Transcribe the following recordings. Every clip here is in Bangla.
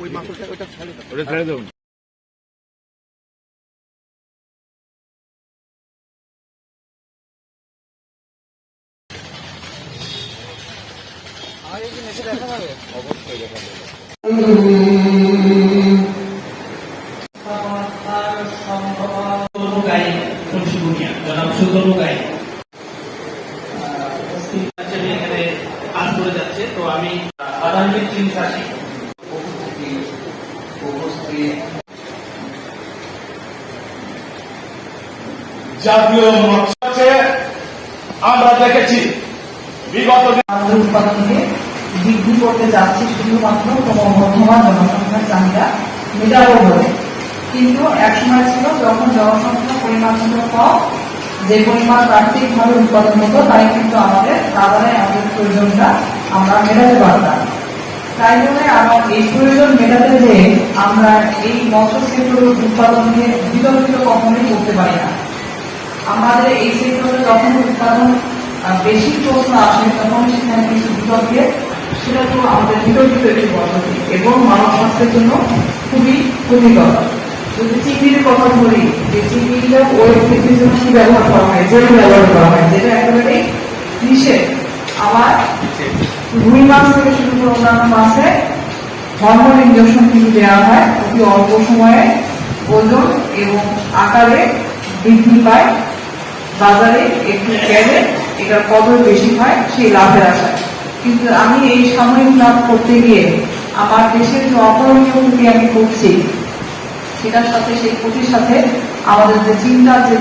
ওই মাকড়টা ওটা ছাড়ে দাও। ওটা ছেড়ে দেবো। অবশ্যই দেখা যাবে। সুন্দর গাই এখানে কাজ করে যাচ্ছে তো আমি আদানি চিন্তা আসি জাতীয় মৎস্যে আমরা দেখেছি। বিগত বৃদ্ধি করতে যাচ্ছি শুধুমাত্র ক্রমবর্ধমান জনসংখ্যার চাহিদা মেটাবো বলে কিন্তু ছিল যখন জনসংখ্যার পরিমাণ ছিল কম, যে পরিমাণ প্রাকৃতিকভাবে উৎপাদন হতো, তাই কিন্তু আমাদের বাজারে আমাদের প্রয়োজনটা আমরা মেটাতে পারতাম। তাই জন্য আমার এই প্রয়োজন মেটাতে যে আমরা এই মৎস্য উৎপাদনকে বিতর্কিত কখনোই করতে পারি না। আমাদের এই সেক্টরে যখন উৎপাদন বেশি প্রশ্ন আসে তখন সেখানে কিছু বিতর্কে সেটা তো আমাদের বিতর্কিত একটি পদ্ধতি এবং মানব স্বাস্থ্যের জন্য খুবই ক্ষতিকর। যদি চিংড়ির কথা বলি, যে চিংড়িটা কি ব্যবহার করা হয়, জেল ব্যবহার করা হয়, যেটা একেবারেই নিষেধ। আবার রুই মাছ থেকে শুরু করে অন্যান্য মাছে হরমোন ইঞ্জেকশন কিন্তু দেওয়া হয়। অতি অল্প সময়ে ওজন এবং আকারে বৃদ্ধি পায়। বাজারে একটু গেলে এটার কদর বেশি হয়, সেই লাভের আশায় কিন্তু আমি এই সাময়িক লাভ করতে গিয়ে আমার দেশের যে অপরণীয় ক্ষতি আমি করছি সেটার সাথে, সেই ক্ষতির সাথে আমাদের যে চিন্তার যে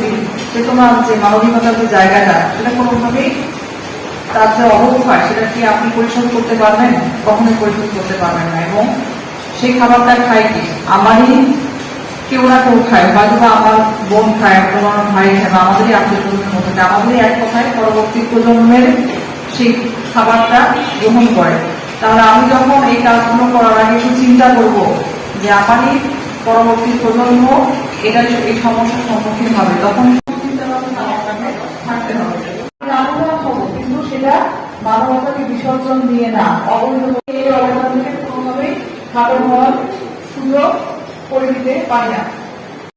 চেতনার যে মানবিকতার যে জায়গাটা, সেটা কোনোভাবেই তার যে অবস্থা সেটা কি আপনি পরিশোধ করতে পারবেন? কখনোই পরিশোধ করতে পারবেন না। এবং সেই খাবারটা খায় কি? আমারই কেউ না কেউ খায়। আমার বোন খায় ভাই আমাদেরই আত্মীয় মধ্যে আমাদেরই এক কথায় পরবর্তী প্রজন্মের সেই খাবারটা গ্রহণ করে। তাহলে আমি যখন এই কাজগুলো করার আগে একটু চিন্তা করব যে আমারই পরবর্তী প্রজন্ম এটা এই সমস্যার সম্মুখীন হবে, তখন চিন্তা ভাবনা আপনাকে থাকতে হবে লাভবান হব কিন্তু সেটা মানবতাকে বিসর্জন দিয়ে না। অবৈধ এই অবদান থেকে কোনোভাবেই খাবার হওয়ার সুযোগ করে দিতে পারে না।